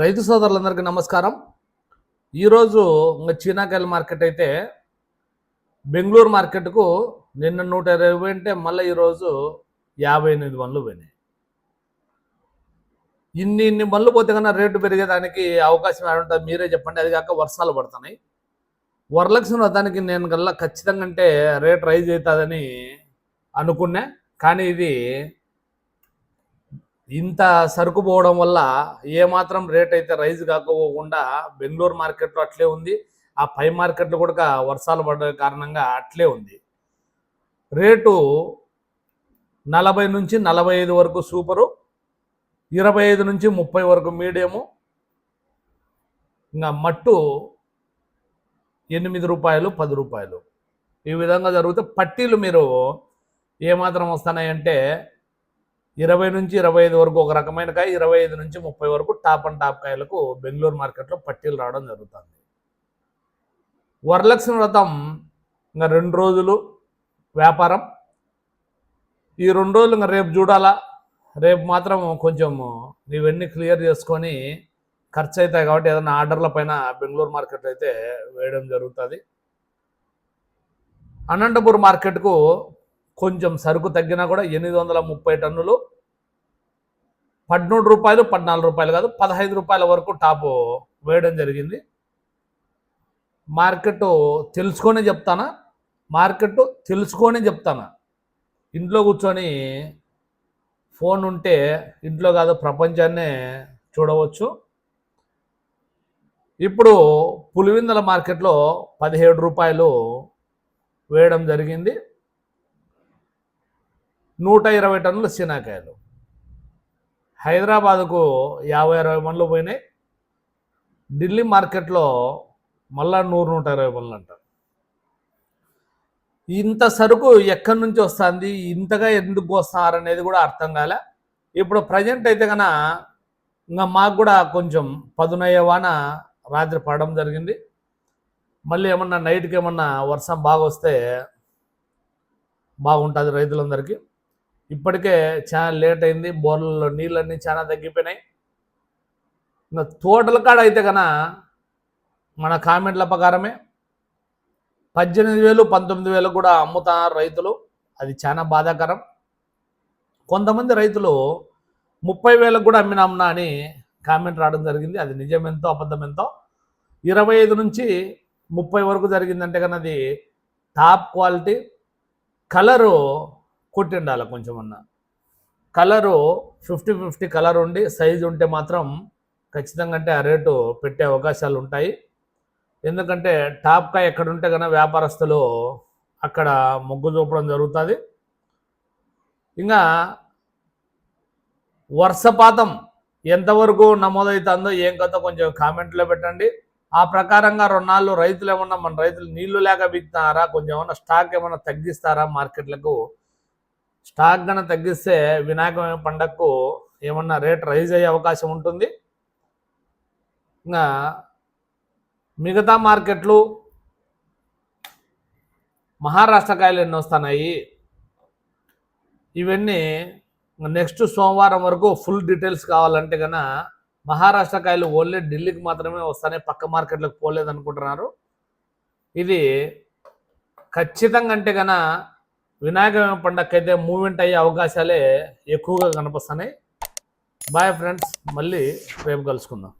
రైతు సోదరులందరికీ నమస్కారం. ఈరోజు ఇంకా చీనాకాయల మార్కెట్ అయితే బెంగళూరు మార్కెట్కు నిన్న నూట ఇరవై పోయింటే మళ్ళీ ఈరోజు యాభై ఎనిమిది బండ్లు పోయినాయి. ఇన్ని ఇన్ని బండ్లు పోతే కన్నా రేటు పెరిగేదానికి అవకాశం ఉంటుంది మీరే చెప్పండి. అది కాక వర్షాలు పడుతున్నాయి. వరలక్ష్మి వ్రతానికి నేను కల్లా ఖచ్చితంగా అంటే రేట్ రైజ్ అవుతుందని అనుకున్నా. కానీ ఇది ఇంత సరుకు పోవడం వల్ల ఏమాత్రం రేట్ అయితే రైజ్ కాకపోకుండా బెంగళూరు మార్కెట్లో అట్లే ఉంది. ఆ పై మార్కెట్లు కూడా వర్షాలు పడే కారణంగా అట్లే ఉంది. రేటు నలభై నుంచి నలభై ఐదు వరకు సూపరు ఇరవై ఐదు నుంచి ముప్పై వరకు మీడియము. ఇంకా మట్టు ఎనిమిది రూపాయలు పది రూపాయలు. ఈ విధంగా జరిగితే పట్టీలు మీరు ఏమాత్రం వస్తున్నాయంటే ఇరవై నుంచి ఇరవై ఐదు వరకు ఒక రకమైన కాయ ఇరవై ఐదు నుంచి ముప్పై వరకు టాప్ అండ్ టాప్ కాయలకు బెంగళూరు మార్కెట్లో పట్టీలు రావడం జరుగుతుంది. వరలక్ష్మి వ్రతం ఇంకా రెండు రోజులు వ్యాపారం. ఈ రెండు రోజులు ఇంకా రేపు చూడాలా. రేపు మాత్రం కొంచెం నీవన్నీ క్లియర్ చేసుకొని ఖర్చు అవుతాయి కాబట్టి ఏదైనా ఆర్డర్ల పైన బెంగళూరు మార్కెట్ అయితే వేయడం జరుగుతుంది. అనంతపూర్ మార్కెట్కు కొంచెం సరుకు తగ్గినా కూడా ఎనిమిది వందల ముప్పై టన్నులు. పద్మూడు రూపాయలు పద్నాలుగు రూపాయలు కాదు పదహైదు రూపాయల వరకు టాపు వేయడం జరిగింది. మార్కెట్ తెలుసుకొని చెప్తానా? మార్కెట్ తెలుసుకొని చెప్తానా? ఇంట్లో కూర్చొని ఫోన్ ఉంటే ఇంట్లో కాదు ప్రపంచాన్నే చూడవచ్చు. ఇప్పుడు పులివిందల మార్కెట్లో పదిహేడు రూపాయలు వేయడం జరిగింది. నూట ఇరవై టన్నుల శీనాకాయలు హైదరాబాదుకు యాభై అరవై మనలు పోయినాయి. ఢిల్లీ మార్కెట్లో మళ్ళా నూరు నూట ఇరవై మనలు అంటారు. ఇంత సరుకు ఎక్కడి నుంచి వస్తుంది? ఇంతగా ఎందుకు వస్తారనేది కూడా అర్థం కాలే. ఇప్పుడు ప్రజెంట్ అయితే కన ఇంకా మాకు కూడా కొంచెం పదునయ్యే వాన రాత్రి పడడం జరిగింది. మళ్ళీ ఏమన్నా నైట్కి ఏమన్నా వర్షం బాగా వస్తే బాగుంటుంది రైతులందరికీ. ఇప్పటికే చాలా లేట్ అయింది బోర్లలో నీళ్ళన్నీ చాలా తగ్గిపోయినాయి. ఇంకా తోటల కాడ అయితే కన మన కామెంట్ల ప్రకారమే పద్దెనిమిది వేలు పంతొమ్మిది వేలు కూడా అమ్ముతున్నారు రైతులు. అది చాలా బాధాకరం. కొంతమంది రైతులు ముప్పై వేలకు కూడా అమ్మినామ్నా అని కామెంట్ రావడం జరిగింది. అది నిజమెంతో అబద్ధమెంతో? ఇరవై ఐదు నుంచి ముప్పై వరకు జరిగిందంటే కన్నా అది టాప్ క్వాలిటీ. కలరు కొట్టిండాలి కొంచెం ఉన్న కలరు ఫిఫ్టీ ఫిఫ్టీ కలర్ ఉండి సైజు ఉంటే మాత్రం ఖచ్చితంగా అంటే ఆ రేటు పెట్టే అవకాశాలు ఉంటాయి. ఎందుకంటే టాప్ కాయ ఎక్కడ ఉంటే కన్నా వ్యాపారస్తులు అక్కడ మొగ్గు చూపడం జరుగుతుంది. ఇంకా వర్షపాతం ఎంతవరకు నమోదవుతుందో ఏం కథ కొంచెం కామెంట్లో పెట్టండి. ఆ ప్రకారంగా రుణాలు రైతులు ఏమన్నా మన రైతులు నీళ్ళు లేక బిగుతున్నారా కొంచెం ఏమన్నా స్టాక్ ఏమన్నా తగ్గిస్తారా మార్కెట్లకు? స్టాక్ కన్నా తగ్గిస్తే వినాయక పండగకు ఏమన్నా రేట్ రైజ్ అయ్యే అవకాశం ఉంటుంది. ఇంకా మిగతా మార్కెట్లు మహారాష్ట్ర కాయలు ఎన్ని వస్తున్నాయి? ఇవన్నీ నెక్స్ట్ సోమవారం వరకు ఫుల్ డీటెయిల్స్ కావాలంటే కన్నా మహారాష్ట్ర కాయలు ఓన్లీ ఢిల్లీకి మాత్రమే వస్తాయి పక్క మార్కెట్లకు పోలేదు అనుకుంటున్నారు ఇది ఖచ్చితంగా అంటే కన వినాయక పండగకి అయితే మూవ్మెంట్ అయ్యే అవకాశాలే ఎక్కువగా కనిపిస్తున్నాయి. బాయ్ ఫ్రెండ్స్ మళ్ళీ రేపు కలుసుకుందాం.